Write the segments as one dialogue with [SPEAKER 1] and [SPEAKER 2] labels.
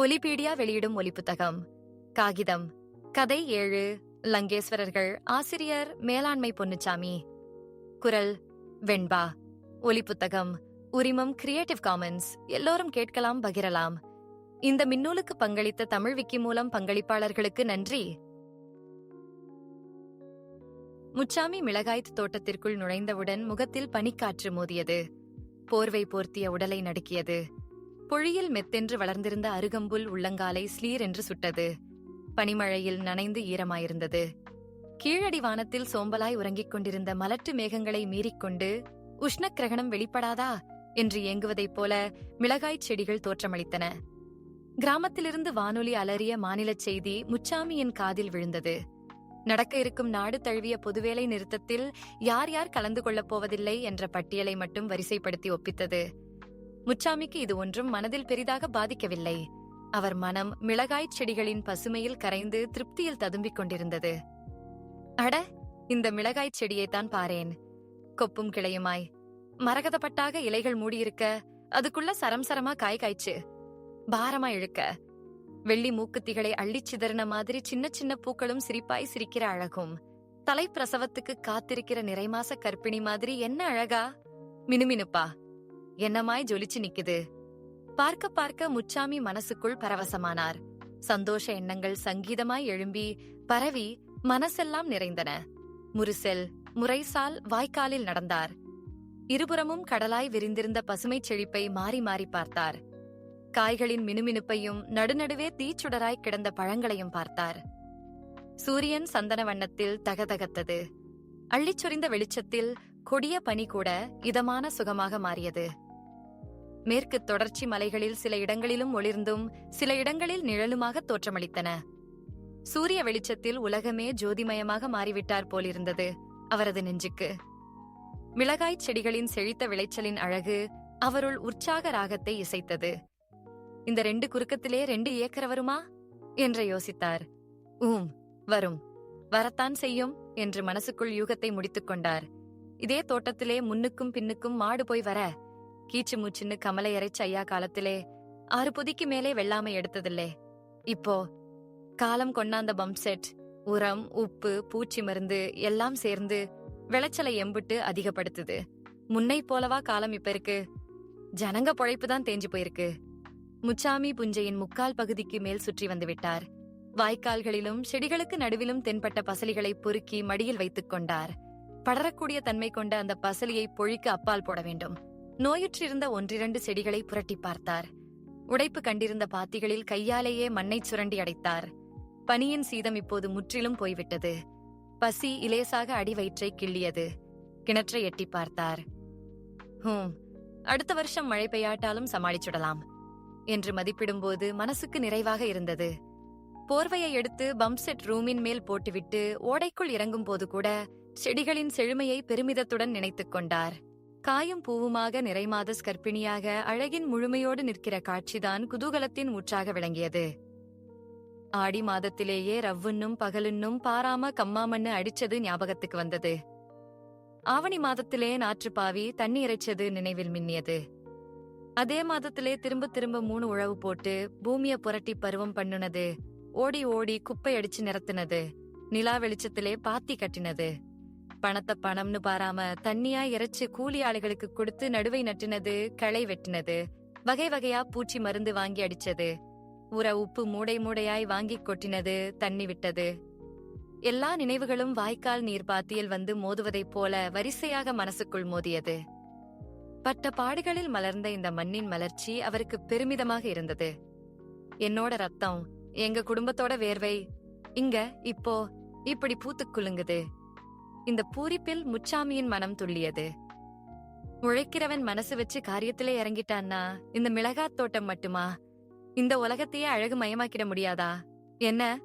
[SPEAKER 1] ஒலிபீடியா வெளியிடும் ஒலிப்புத்தகம். காகிதம். கதை ஏழு. லங்கேஸ்வரர்கள் ஆசிரியர் மேலாண்மை பொன்னுச்சாமி. குரல் வெண்பா. ஒலிப்புத்தகம். உரிமம் கிரியேட்டிவ் காமன்ஸ் எல்லோரும் கேட்கலாம் பகிரலாம். இந்த மின்னூலுக்கு பங்களித்த தமிழ் விக்கி மூலம் பங்களிப்பாளர்களுக்கு நன்றி. முச்சாமி மிளகாய்த் தோட்டத்திற்குள் நுழைந்தவுடன் முகத்தில் பனிக்காற்று மோதியது. போர்வை போர்த்திய உடலை நடுக்கியது. பொழியில் மெத்தென்று வளர்ந்திருந்த அருகம்புல் உள்ளங்காலை ஸ்லீர் என்று சுட்டது. பனிமழையில் நனைந்து ஈரமாயிருந்தது. கீழடி வானத்தில் சோம்பலாய் உறங்கிக் கொண்டிருந்த மலட்டு மேகங்களை மீறிக்கொண்டு உஷ்ணக்கிரகணம் வெளிப்படாதா? என்று ஏங்குவதைப் போல மிளகாய்ச் செடிகள் தோற்றமளித்தன. கிராமத்திலிருந்து வானொலி அலறிய மாநிலச் செய்தி முச்சாமியின் காதில் விழுந்தது. நடக்க இருக்கும் நாடு தழுவிய பொதுவேலை நிறுத்தத்தில் யார் யார் கலந்து கொள்ளப் போவதில்லை என்ற பட்டியலை மட்டும் வரிசைப்படுத்தி ஒப்பித்தது. முச்சாமிக்கு இது ஒன்றும் மனதில் பெரிதாக பாதிக்கவில்லை. அவர் மனம் மிளகாய்ச் செடிகளின் பசுமையில் கரைந்து திருப்தியில் ததும்பிக் கொண்டிருந்தது. அட இந்த மிளகாய்ச் செடியைத்தான் பாரேன். கொப்பும் கிளையுமாய். மரகதப்பட்டாக இலைகள் மூடியிருக்க அதுக்குள்ள சரம் சரமா காய் காய்ச்சு. பாரமா இழுக்க. வெள்ளி மூக்குத்திகளை அள்ளிச் சிதறின மாதிரி சின்ன சின்ன பூக்களும் சிரிப்பாய் சிரிக்கிற அழகும். தலைப்பிரசவத்துக்கு காத்திருக்கிற நிறைமாச கர்ப்பிணி மாதிரி என்ன அழகா? மினுமினுப்பா. என்னமாய் ஜொலிச்சு நிக்குது? பார்க்க பார்க்க முச்சாமி மனசுக்குள் பரவசமானார். சந்தோஷ எண்ணங்கள் சங்கீதமாய் எழும்பி பரவி மனசெல்லாம் நிறைந்தன. முரிசெல் முறைசால் வாய்க்காலில் நடந்தார். இருபுறமும் கடலாய் விரிந்திருந்த பசுமைச் செழிப்பை மாறி மாறி பார்த்தார். காய்களின் மினுமினுப்பையும் நடுநடுவே தீச்சுடராய் கிடந்த பழங்களையும் பார்த்தார். சூரியன் சந்தன வண்ணத்தில் தகதகத்தது. அள்ளிச்சொரிந்த வெளிச்சத்தில் கொடிய பனி கூட இதமான சுகமாக மாறியது. மேற்கு தொடர்ச்சி மலைகளில் சில இடங்களிலும் ஒளிர்ந்தும் சில இடங்களில் நிழலுமாக தோற்றமளித்தன. சூரிய வெளிச்சத்தில் உலகமே ஜோதிமயமாக மாறிவிட்டார் போலிருந்தது அவரது நெஞ்சுக்கு. மிளகாய்ச் செடிகளின் செழித்த விளைச்சலின் அழகு அவருள் உற்சாக ராகத்தை இசைத்தது. இந்த ரெண்டு குறுக்கத்திலே ரெண்டு ஏக்கர் வருமா என்று யோசித்தார். ஊம் வரும். வரத்தான் செய்யும் என்று மனசுக்குள் யூகத்தை முடித்துக் கொண்டார். இதே தோட்டத்திலே முன்னுக்கும் பின்னுக்கும் மாடு போய் வர. கீச்சு மூச்சுன்னு கமலை அரைச்ச ஐயா காலத்திலே ஆறு பொதிக்கு மேலே வெள்ளாமை எடுத்ததில்லே. இப்போ காலம் கொண்டாந்த பம்ப் செட் உரம் உப்பு பூச்சி மருந்து எல்லாம் சேர்ந்து விளைச்சலை எம்பிட்டு அதிகப்படுத்துது. முன்னை போலவா காலம் இப்ப இருக்கு? ஜனங்க பொழைப்பு தான் தேஞ்சு போயிருக்கு. முச்சாமி புஞ்சையின் முக்கால் பகுதிக்கு மேல் சுற்றி வந்து விட்டார். வாய்க்கால்களிலும் செடிகளுக்கு நடுவிலும் தென்பட்ட பசலிகளை பொறுக்கி மடியில் வைத்துக் கொண்டார். படரக்கூடிய தன்மை கொண்ட அந்த பசலியை பொழிக்கு அப்பால் போட வேண்டும். நோயுற்றிருந்த ஒன்றிரண்டு செடிகளை புரட்டி பார்த்தார். உடைப்பு கண்டிருந்த பாத்திகளில் கையாலேயே மண்ணை சுரண்டி அடைத்தார். பனியின் சீதம் இப்போது முற்றிலும் போய்விட்டது. பசி இலேசாக அடி வயிற்றை கிள்ளியது. கிணற்றை எட்டி பார்த்தார். ஹூம் அடுத்த வருஷம் மழை பெய்யாட்டாலும் சமாளிச்சுடலாம் என்று மதிப்பிடும்போது மனசுக்கு நிறைவாக இருந்தது. போர்வையை எடுத்து பம்ப் செட் ரூமின் மேல் போட்டுவிட்டு ஓடைக்குள் இறங்கும் போது கூட செடிகளின் செழுமையை பெருமிதத்துடன் நினைத்துக் கொண்டார். காயும் பூவுமாக நிறைமாத ஸ்கர்ப்பிணியாக அழகின் முழுமையோடு நிற்கிற காட்சிதான் குதூகலத்தின் ஊற்றாக விளங்கியது. ஆடி மாதத்திலேயே ரவ்வுன்னும் பகலுன்னும் பாராம கம்மாமண்ணு அடிச்சது ஞாபகத்துக்கு வந்தது. ஆவணி மாதத்திலே நாற்றுப்பாவி தண்ணி இறைச்சது நினைவில் மின்னியது. அதே மாதத்திலே திரும்ப திரும்ப மூணு உழவு போட்டு பூமிய புரட்டி பருவம் பண்ணுனது. ஓடி ஓடி குப்பை அடிச்சு நிறத்துனது நிலா வெளிச்சத்திலே பாத்தி கட்டினது. பணத்தை பணம்னு பாராம தண்ணியா இறைச்சு கூலி ஆளுகளுக்கு கொடுத்து நடுவை நட்டினது களை வெட்டினது. வகை வகையா பூச்சி மருந்து வாங்கி அடிச்சது. உர உப்பு மூடை மூடையாய் வாங்கி கொட்டினது தண்ணி விட்டது. எல்லா நினைவுகளும் வாய்க்கால் நீர் பாத்தியில் வந்து மோதுவதைப் போல வரிசையாக மனசுக்குள் மோதியது. பட்ட பாடுகளில் மலர்ந்த இந்த மண்ணின் மலர்ச்சி அவருக்கு பெருமிதமாக இருந்தது. என்னோட ரத்தம் எங்க குடும்பத்தோட வேர்வை. இங்க இப்போ இப்படி பூத்துக் குலுங்குது. இந்த பூரிப்பில் முச்சாமியின் மனம் துள்ளியது. உழைக்கிறவன் மனசு வச்சு காரியத்திலே இறங்கிட்டான்னா இந்த மிளகாத் தோட்டம் மட்டுமா? இந்த உலகத்தையே அழகு மயமாக்கிட முடியாதா? என்ன?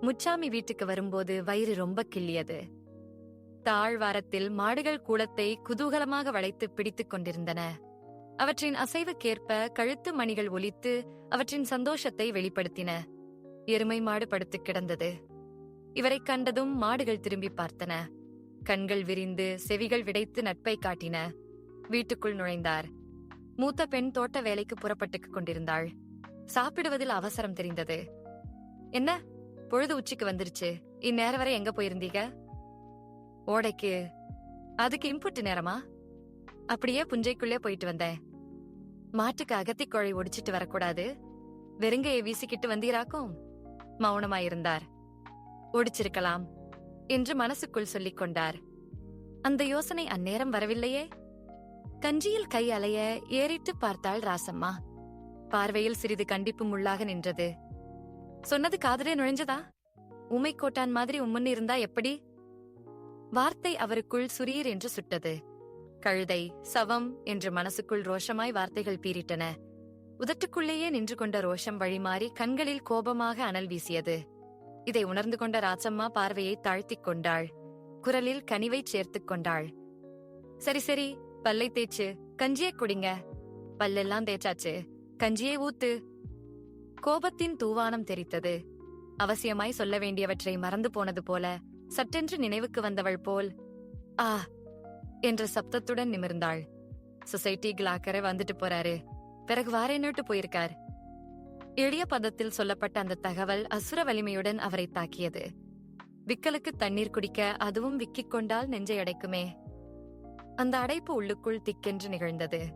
[SPEAKER 1] முச்சாமி வீட்டுக்கு வரும்போது வயிறு ரொம்ப கிள்ளியது. தாழ்வாரத்தில் மாடுகள் கூலத்தை குதூகலமாக வளைத்து பிடித்துக் கொண்டிருந்தன. அவற்றின் அசைவுக்கேற்ப கழுத்து மணிகள் ஒலித்து அவற்றின் சந்தோஷத்தை வெளிப்படுத்தின. எருமை மாடு படுத்து கிடந்தது. இவரைக் கண்டதும் மாடுகள் திரும்பி பார்த்தன. கண்கள் விரிந்து செவிகள் விடைத்து நட்பை காட்டின. வீட்டுக்குள் நுழைந்தார். மூத்த பெண் தோட்ட வேலைக்கு புறப்பட்டுக் கொண்டிருந்தாள். சாப்பிடுவதில் அவசரம் தெரிந்தது. என்ன? பொழுது உச்சிக்கு வந்துருச்சு. இந்நேரம் வரை எங்க போயிருந்தீங்க? ஓடைக்கு. அதுக்கு இன்புட் நேரமா? அப்படியே புஞ்சைக்குள்ளே போயிட்டு வந்தேன். மாட்டுக்கு அகத்திக்கொழை ஒடிச்சிட்டு வரக்கூடாது? வெறுங்கையை வீசிக்கிட்டு வந்தீராக்கும்? மௌனமாயிருந்தார். ஒடிச்சிருக்கலாம் என்று மனசுக்குள் சொல்லிக் கொண்டார். அந்த யோசனை அந்நேரம் வரவில்லையே? கஞ்சியில் கை அலைய ஏறிட்டு பார்த்தாள் ராசம்மா. பார்வையில் சிறிது கண்டிப்பும் உள்ளாக நின்றது. சொன்னது காதலே நுழைஞ்சதா? உமை கோட்டான் மாதிரி உம்முன்னு இருந்தா எப்படி? வார்த்தை அவருக்குள் சுரீர் என்று சுட்டது. கழுதை சவம் என்று மனசுக்குள் ரோஷமாய் வார்த்தைகள் பீறிட்டன. உதட்டுக்குள்ளேயே நின்று கொண்ட ரோஷம் வழிமாறி கண்களில் கோபமாக அனல் வீசியது. இதை உணர்ந்து கொண்ட ராச்சம்மா பார்வையை தாழ்த்திக் கொண்டாள். குரலில் கனிவைச் சேர்த்துக் கொண்டாள். சரி சரி பல்லை தேய்ச்சு கஞ்சியே குடிங்க. பல்லெல்லாம் தேய்ச்சாச்சு கஞ்சியே ஊத்து. கோபத்தின் தூவானம் தெரித்தது. அவசியமாய் சொல்ல வேண்டியவற்றை மறந்து போனது போல சட்டென்று நினைவுக்கு வந்தவள் போல் ஆ என்ற சப்தத்துடன் நிமிர்ந்தாள். சொசைட்டி கிளாக்கரை வந்துட்டு போறாரு. பிறகு வாரேன்னுட்டு போயிருக்கார். எளிய பதத்தில் சொல்லப்பட்ட அந்த தகவல் அசுர வலிமையுடன் அவரை தாக்கியது. விக்கலுக்கு தண்ணீர் குடிக்க அதுவும் விக்கிக் கொண்டால் நெஞ்சை அடைக்குமே. அந்த அடைப்பு உள்ளுக்குள் திக்கென்று நிகழ்ந்தது.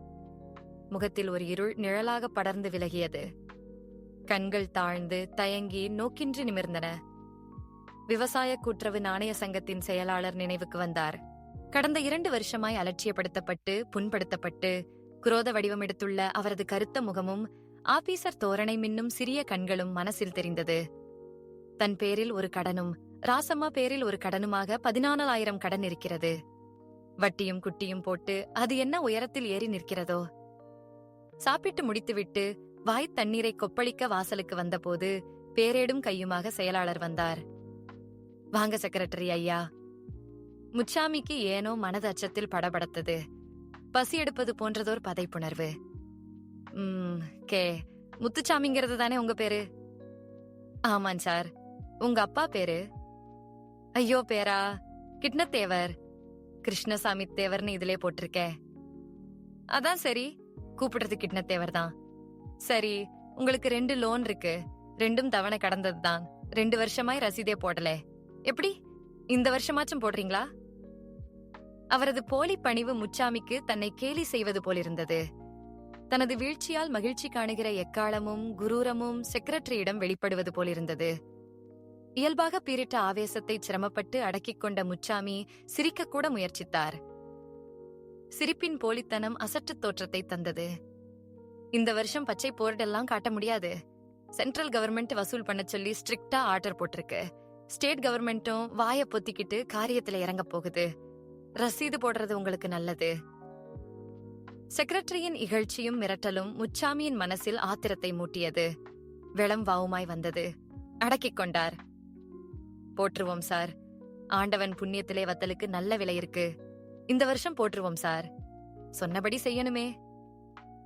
[SPEAKER 1] முகத்தில் ஒரு இருள் நிழலாக படர்ந்து விலகியது. கண்கள் தாழ்ந்து தயங்கி நோக்கின்றி நிமிர்ந்தன. விவசாய கூட்டுறவு நாணய சங்கத்தின் செயலாளர் நினைவுக்கு வந்தார். கடந்த இரண்டு வருஷமாய் அலட்சியப்படுத்தப்பட்டு புண்படுத்தப்பட்டு குரோத வடிவம் எடுத்துள்ள அவரது கருத்த முகமும் ஆபீசர் தோரணை மின்னும் சிறிய கண்களும் மனசில் தெரிந்தது. தன் பேரில் ஒரு கடனும் ராசம்மா பேரில் ஒரு கடனுமாக பதினாலாயிரம் கடன் இருக்கிறது. வட்டியும் குட்டியும் போட்டு அது என்ன உயரத்தில் ஏறி நிற்கிறதோ? சாப்பிட்டு முடித்துவிட்டு வாய் தண்ணீரை கொப்பளிக்க வாசலுக்கு வந்தபோது பேரேடும் கையுமாக செயலாளர் வந்தார். வாங்க செக்ரட்டரி ஐயா. முச்சாமிக்கு ஏனோ மனது அச்சத்தில் படபடத்தது. பசி எடுப்பது போன்றதோர் பதைப்புணர்வு. கே. முத்துச்சாமிங்கிறது தானே உங்க பேரு? ஆமாம் சார். உங்க அப்பா பேரு? ஐயோ பேரா. கிட்னத்தேவர். கிருஷ்ணசாமி தேவர்னு இதிலே போட்டிருக்கே. அதான் சரி. கூப்பிடுறது கிட்னத்தேவர் தான். சரி உங்களுக்கு ரெண்டு லோன் இருக்கு. ரெண்டும் தவணை கடந்தது தான். ரெண்டு வருஷமாய் ரசீதே போடல. எப்படி? இந்த வருஷமாச்சும் போடுறீங்களா? அவரது போலி பணிவு முச்சாமிக்கு தன்னை கேலி செய்வது போலிருந்தது. தனது வீழ்ச்சியால் மகிழ்ச்சி காணுகிற எக்காலமும் குரூரமும் செக்ரட்டரியிடம் வெளிப்படுவது போலிருந்தது இயல்பாக பீரிட்ட ஆவேசத்தை சிரமப்பட்டு அடக்கிக் கொண்ட முச்சாமி சிரிக்கக்கூட முயற்சித்தார். சிரிப்பின் போலித்தனம் அசட்டுத் தோற்றத்தை தந்தது. இந்த வருஷம் பச்சை போர்டெல்லாம் காட்ட முடியாது. சென்ட்ரல் கவர்மெண்ட் வசூல் பண்ண சொல்லி ஸ்ட்ரிக்டா ஆர்டர் போட்டிருக்கு. ஸ்டேட் கவர்மெண்ட்டும் வாய பொத்திக்கிட்டு காரியத்துல இறங்க போகுது. ரசீது போடுறது உங்களுக்கு நல்லது. செக்ரட்டரியின் இகழ்ச்சியும் மிரட்டலும் முச்சாமியின் மனசில் ஆத்திரத்தை மூட்டியது. வெளம் வாவுமாய் வந்தது. அடக்கிக் கொண்டார். போற்றுவோம் சார். ஆண்டவன் புண்ணியத்திலே வத்தலுக்கு நல்ல விலை இருக்கு. இந்த வருஷம் போற்றுவோம் சார். சொன்னபடி செய்யணுமே.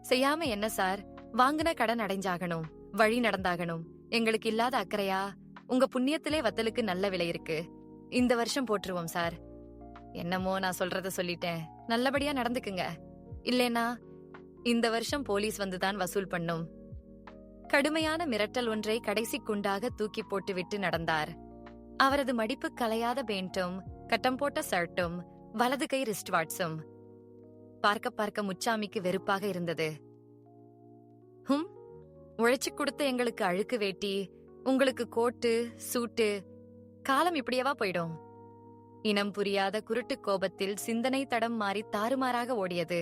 [SPEAKER 1] செய்யாம என்ன சார்? வாங்கின கடன் அடைஞ்சாகணும். வழி நடந்தாகணும். எங்களுக்கு இல்லாத அக்கறையா? உங்க புண்ணியத்திலே வத்தலுக்கு நல்ல விலை இருக்கு. இந்த வருஷம் போற்றுவோம் சார். என்னமோ நான் சொல்றத சொல்லிட்டேன். நல்லபடியா நடந்துக்குங்க. இல்லேனா இந்த வருஷம் போலீஸ் வந்துதான் வசூல் பண்ணும். கடுமையான மிரட்டல் ஒன்றை கடைசி குண்டாக தூக்கி போட்டுவிட்டு நடந்தார். அவரது மடிப்பு கலையாத பேண்டும் கட்டம் போட்ட ஷர்ட்டும் வலது கை ரிஸ்ட் வாட்ஸும் பார்க்க பார்க்க முச்சாமிக்கு வெறுப்பாக இருந்தது. ஹும் உழைச்சு கொடுத்த எங்களுக்கு அழுக்கு வேட்டி உங்களுக்கு கோட்டு சூட்டு காலம் இப்படியவா போயிடும்? இனம் புரியாத குருட்டு கோபத்தில் சிந்தனை தடம் மாறி தாறுமாறாக ஓடியது.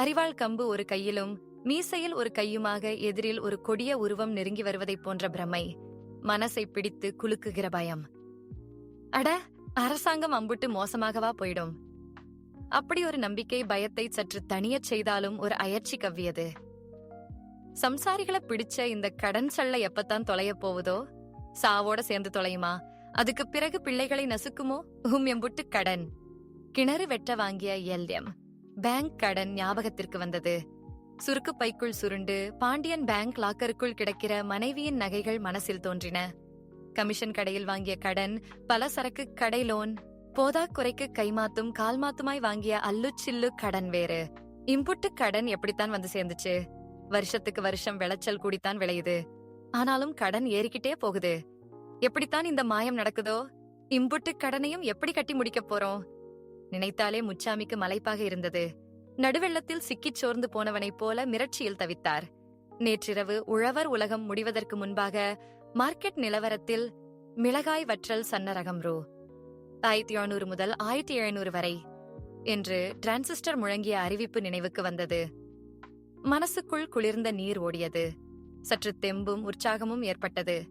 [SPEAKER 1] அரிவாள் கம்பு ஒரு கையிலும் மீசையில் ஒரு கையுமாக எதிரில் ஒரு கொடிய உருவம் நெருங்கி வருவதைப் போன்ற பிரமை. மனசை பிடித்து குலுக்குகிற பயம். அட அரசாங்கம் அம்புட்டு மோசமாகவா போயிடும். அப்படி ஒரு நம்பிக்கை பயத்தை சற்று தனியச் செய்தாலும் ஒரு அயற்சி கவ்வியது. சம்சாரிகளை பிடிச்ச இந்த கடன் சல்ல எப்பத்தான் தொலையப் போவதோ சாவோட சேர்ந்து தொலையுமா? அதுக்கு பிறகு பிள்ளைகளை நசுக்குமோ? உம் எம்புட்டு கடன். கிணறு வெட்ட வாங்கிய எல்எம் பேங்க் கடன் ஞாபகத்திற்கு வந்தது. சுருக்கு பைக்குள் சுருண்டு பாண்டியன் பேங்க் லாக்கருக்குள் கிடக்கிற மனைவியின் நகைகள் மனசில் தோன்றின. கமிஷன் கடையில் வாங்கிய கடன் பல சரக்கு கடை லோன் போதாக்குறைக்கு கைமாத்தும் கால்மாத்துமாய் வாங்கிய அல்லுச்சில்லு கடன் வேறு. இம்புட்டு கடன் எப்படித்தான் வந்து சேர்ந்துச்சு? வருஷத்துக்கு வருஷம் விளைச்சல் கூடித்தான் விளையுது. ஆனாலும் கடன் ஏறிக்கிட்டே போகுது. எப்படித்தான் இந்த மாயம் நடக்குதோ? இம்புட்டு கடனையும் எப்படி கட்டி முடிக்கப் போறோம்? நினைத்தாலே முச்சாமிக்கு மலைப்பாக இருந்தது. நடுவெள்ளத்தில் சிக்கிச் சோர்ந்து போனவனைப் போல மிரட்சியில் தவித்தார். நேற்றிரவு உழவர் உலகம் முடிவதற்கு முன்பாக மார்க்கெட் நிலவரத்தில் மிளகாய் வற்றல் சன்னரகம் ரூ. ஆயிரத்தி எழுநூறு முதல் ஆயிரத்தி எழுநூறு வரை என்று டிரான்சிஸ்டர் முழங்கிய அறிவிப்பு நினைவுக்கு வந்தது. மனசுக்குள் குளிர்ந்த நீர் ஓடியது. சற்று தெம்பும் உற்சாகமும் ஏற்பட்டது.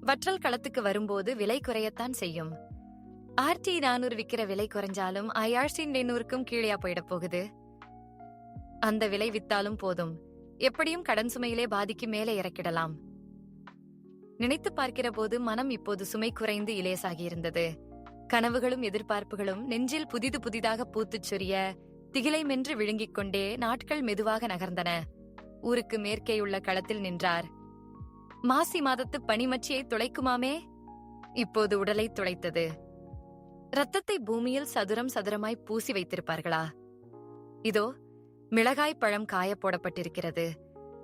[SPEAKER 1] வற்றல் களத்துக்கு வரும்போது விலை குறையத்தான் செய்யும். ஆர்டி நானூறு விக்கிற விலை குறைஞ்சாலும் ஐஆர்சி எண்ணூறுக்கும் கீழே போயிடப் போகுது. அந்த விலை வித்தாலும் போதும். எப்படியும் கடன் சுமையிலே பாதிக்கு மேலே இறக்கிடலாம். நினைத்து பார்க்கிற போது மனம் இப்போது சுமை குறைந்து இலேசாகி இருந்தது. கனவுகளும் எதிர்பார்ப்புகளும் நெஞ்சில் புதிது புதிதாக பூத்துச் சொரிய திகிலை மென்று விழுங்கிக் கொண்டே நாட்கள் மெதுவாக நகர்ந்தன. ஊருக்கு மேற்கேயுள்ள களத்தில் நின்றார். மாசி மாதத்து பனிமச்சியை துளைக்குமாமே? இப்போது உடலை துளைத்தது. ரத்தத்தை பூமியில் சதுரம் சதுரமாய் பூசி வைத்திருப்பார்களா? இதோ மிளகாய் பழம் காய போடப்பட்டிருக்கிறது.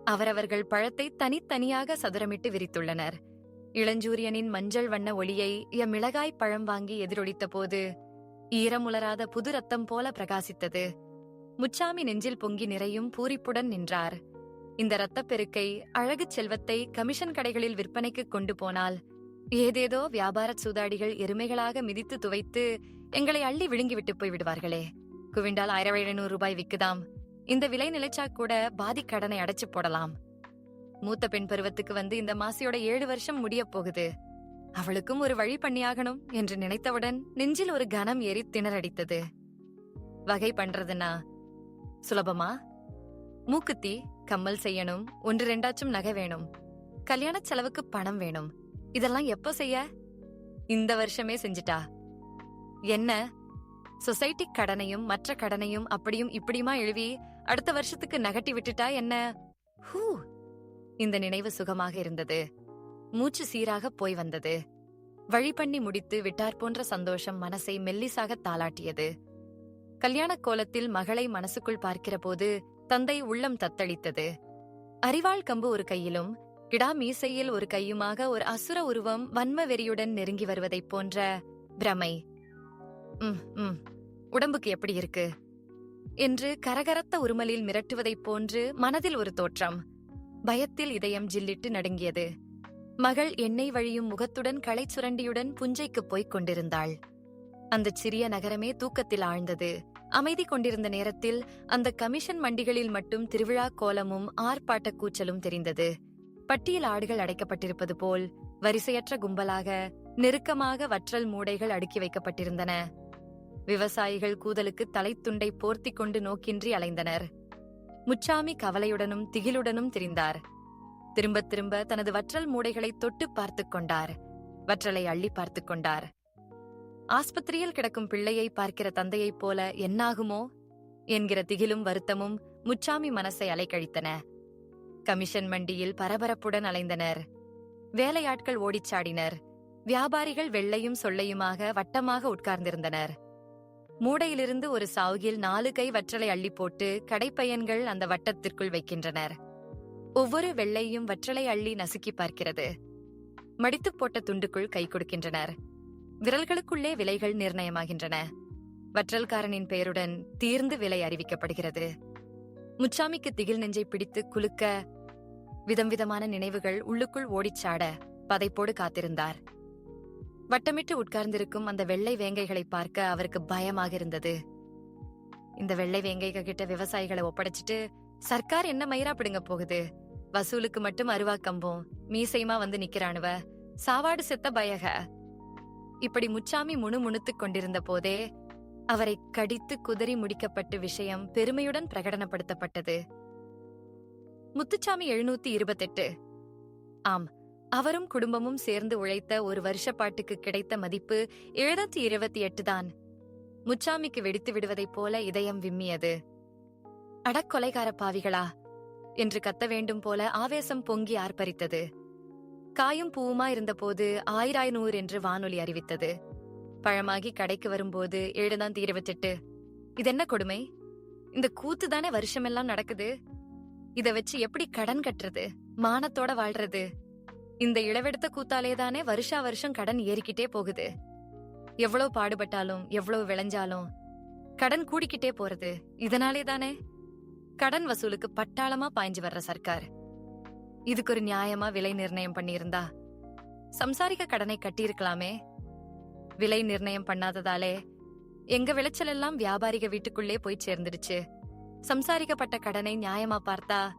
[SPEAKER 1] அவரவர்கள் பழத்தை தனித்தனியாக சதுரமிட்டு விரித்துள்ளனர். இளஞ்சூரியனின் மஞ்சள் வண்ண ஒளியை எம் மிளகாய் பழம் வாங்கி எதிரொலித்த போது ஈரமுலராத புது ரத்தம் போல பிரகாசித்தது. முச்சாமி நெஞ்சில் பொங்கி நிறையும் பூரிப்புடன் நின்றார். இந்த இரத்தப் பெருக்கை அழகுச் செல்வத்தை கமிஷன் கடைகளில் விற்பனைக்கு கொண்டு போனால் ஏதேதோ வியாபார சூதாடிகள் எருமைகளாக மிதித்து துவைத்து எங்களை அள்ளி விழுங்கிவிட்டு போய் விடுவார்களே குவிண்டால் ஆயிரம் எழுநூறு ரூபாய் விக்குதாம். இந்த விலை நிலைச்சா கூட பாதி கடனை அடைச்சு போடலாம். மூத்த பெண் பருவத்துக்கு வந்து இந்த மாசியோட ஏழு வருஷம் முடிய போகுது. அவளுக்கும் ஒரு வழி பண்ணியாகணும் என்று நினைத்தவுடன் நெஞ்சில் ஒரு கனம் ஏறி திணறடித்தது. வகை பண்றதுன்னா சுலபமா? மூக்குத்தி கம்மல் செய்யணும் ஒன்று ரெண்டாச்சும் நகை வேணும். கல்யாண செலவுக்கு பணம் வேணும். இதெல்லாம் எப்போ செய்ய? இந்த வருஷமே செஞ்சிட்டா. என்ன? சொசைட்டி கடனையும் மற்ற கடனையும் அப்படியும் இப்படியுமா எழுவி அடுத்த வருஷத்துக்கு நகட்டி விட்டுட்டா என்ன? ஹூ! இந்த நினைவு சுகமாக இருந்தது. மூச்சு சீராக போய் வந்தது. வழி பண்ணி முடித்து விட்டார் போன்ற சந்தோஷம் மனசை மெல்லிசாக தாளாட்டியது. கல்யாண கோலத்தில் மகளை மனசுக்குள் பார்க்கிற போது தந்தை உள்ளம் தத்தளித்தது. அரிவாள் கம்பு ஒரு கையிலும் கிடா மீசையில் ஒரு கையுமாக ஒரு அசுர உருவம் வன்ம வெறியுடன் நெருங்கி வருவதைப் போன்ற பிரமை. ம் ம். உடம்புக்கு எப்படி இருக்கு? என்று கரகரத்த உருமலில் மிரட்டுவதைப் போன்று மனதில் ஒரு தோற்றம். பயத்தில் இதயம் ஜில்லிட்டு நடுங்கியது. மகள் எண்ணெய் வழியும் முகத்துடன் களை சுரண்டியுடன் புஞ்சைக்குப் போய்க் கொண்டிருந்தாள். அந்தச் சிறிய நகரமே தூக்கத்தில் ஆழ்ந்தது. அமைதி கொண்டிருந்த நேரத்தில் அந்த கமிஷன் மண்டிகளில் மட்டும் திருவிழா கோலமும் ஆர்ப்பாட்ட கூச்சலும் தெரிந்தது. பட்டியல் ஆடுகள் அடைக்கப்பட்டிருப்பது போல் வரிசையற்ற கும்பலாக நெருக்கமாக வற்றல் மூடைகள் அடுக்கி வைக்கப்பட்டிருந்தன. விவசாயிகள் கூதலுக்கு தலைத்துண்டை போர்த்திக் கொண்டு நோக்கின்றி அலைந்தனர். முச்சாமி கவலையுடனும் திகிலுடனும் திரிந்தார். திரும்பத் திரும்ப தனது வற்றல் மூடைகளை தொட்டு பார்த்துக் கொண்டார். வற்றலை அள்ளி பார்த்துக் கொண்டார். ஆஸ்பத்திரியில் கிடக்கும் பிள்ளையை பார்க்கிற தந்தையைப் போல என்னாகுமோ? என்கிற திகிலும் வருத்தமும் முச்சாமி மனசை அலைக்கழித்தன. கமிஷன் மண்டியில் பரபரப்புடன் அலைந்தனர். வேலையாட்கள் ஓடிச்சாடினர் வியாபாரிகள் வெள்ளையும் சொல்லையுமாக வட்டமாக உட்கார்ந்திருந்தனர். மூடையிலிருந்து ஒரு சாவுகில் நாலு கை வற்றலை அள்ளி போட்டு கடைப்பையன்கள் அந்த வட்டத்திற்குள் வைக்கின்றனர். ஒவ்வொரு வெள்ளையும் வற்றலை அள்ளி நசுக்கி பார்க்கிறது. மடித்துப் போட்ட துண்டுக்குள் கை கொடுக்கின்றனர். விரல்களுக்குள்ளே விலைகள் நிர்ணயமாகின்றன. வற்றல்காரனின் பெயருடன் தீர்ந்து விலை அறிவிக்கப்படுகிறது. முச்சாமிக்கு திகில் நெஞ்சை பிடித்து குலுக்க விதம் விதமான நினைவுகள் உள்ளுக்குள் ஓடிச்சாட பதைப்போடு காத்திருந்தார். வட்டமிட்டு உட்கார்ந்திருக்கும் அந்த வெள்ளை வேங்கைகளை பார்க்க அவருக்கு பயமாக இருந்தது. இந்த வெள்ளை வேங்கைக கிட்ட விவசாயிகளை ஒப்படைச்சிட்டு சர்க்கார் என்ன மயிரா பிடுங்க போகுது? வசூலுக்கு மட்டும் அருவா கம்போம் மீசையுமா வந்து நிக்கிறானுவ? சாவாடு செத்த பயக. இப்படி முச்சாமி முணுமுணுத்துக் கொண்டிருந்த போதே அவரை கடித்து குதறி முடிக்கப்பட்ட விஷயம் பெருமையுடன் பிரகடனப்படுத்தப்பட்டது. முத்துச்சாமி எழுநூத்தி இருபத்தெட்டு. ஆம் அவரும் குடும்பமும் சேர்ந்து உழைத்த ஒரு வருஷப்பாட்டுக்கு கிடைத்த மதிப்பு எழுநூத்தி இருபத்தி எட்டு தான். முச்சாமிக்கு வெடித்து விடுவதைப் போல இதயம் விம்மியது. அடக்கொலைகார பாவிகளா! என்று கத்த வேண்டும் போல ஆவேசம் பொங்கி ஆர்ப்பரித்தது. காயும் பூவுமா இருந்தபோது ஆயிராயிரநூறு என்று வானொலி அறிவித்தது. பழமாகி கடைக்கு வரும்போது எழுதாந்தி இருபத்தெட்டு. இதென்ன கொடுமை? இந்த கூத்து தானே வருஷமெல்லாம் நடக்குது? இத வச்சு எப்படி கடன் கட்டுறது? மானத்தோட வாழ்றது? இந்த இளவெடுத்த கூத்தாலே தானே வருஷா வருஷம் கடன் ஏறிக்கிட்டே போகுது. எவ்வளவு பாடுபட்டாலும் எவ்வளவு விளைஞ்சாலும் கடன் கூடிக்கிட்டே போறது. இதனாலே தானே? கடன் வசூலுக்கு பட்டாளமா பாய்ஞ்சு வர்ற சர்க்கார். இதுக்கு ஒரு நியாயமா விலை நிர்ணயம் பண்ணியிருந்தா? சம்சாரிக்க கடனை கட்டியிருக்கலாமே? விலை நிர்ணயம் பண்ணாததாலே எங்க விளைச்சல் எல்லாம் வியாபாரிக வீட்டுக்குள்ளே போய் சேர்ந்துடுச்சு. சம்சாரிக்கப்பட்ட கடனை நியாயமா பார்த்தா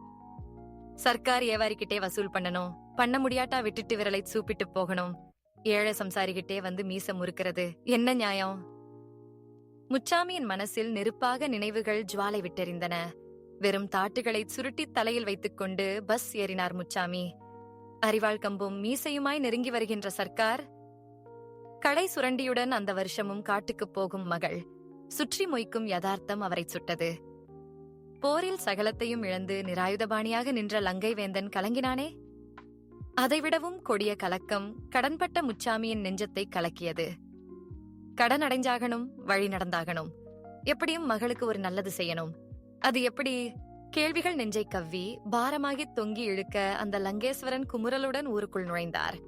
[SPEAKER 1] சர்க்கார் ஏவாரிக்கிட்டே வசூல் பண்ணணும். பண்ண முடியாட்டா விட்டுட்டு விரலை சூப்பிட்டு போகணும். ஏழை சம்சாரிக்கிட்டே வந்து மீச முறுக்கிறது. என்ன நியாயம்? முச்சாமியின் மனசில் நெருப்பாக நினைவுகள் ஜுவாலை விட்டெறிந்தன. வெறும் தாட்டுகளை சுருட்டி தலையில் வைத்துக்கொண்டு பஸ் ஏறினார் முச்சாமி. அரிவாள் கம்பும் மீசையுமாய் நெருங்கி வருகின்ற சர்க்கார் கடை சுரண்டியுடன் அந்த வருஷமும் காட்டுக்குப் போகும் மகள். சுற்றி மொய்க்கும் யதார்த்தம் அவரை சுட்டது. போரில் சகலத்தையும் இழந்து நிராயுதபாணியாக நின்ற லங்கை வேந்தன் கலங்கினானே? அதைவிடவும் கொடிய கலக்கம் கடன்பட்ட முச்சாமியின் நெஞ்சத்தை கலக்கியது. கடன் அடைஞ்சாகணும் வழி நடந்தாகணும். எப்படியும் மகளுக்கு ஒரு நல்லது செய்யணும். அது எப்படி? கேள்விகள் நெஞ்சை கவ்வி பாரமாகி தொங்கி இழுக்க அந்த லங்கேஸ்வரன் குமுறலுடன் ஊருக்குள் நுழைந்தார்.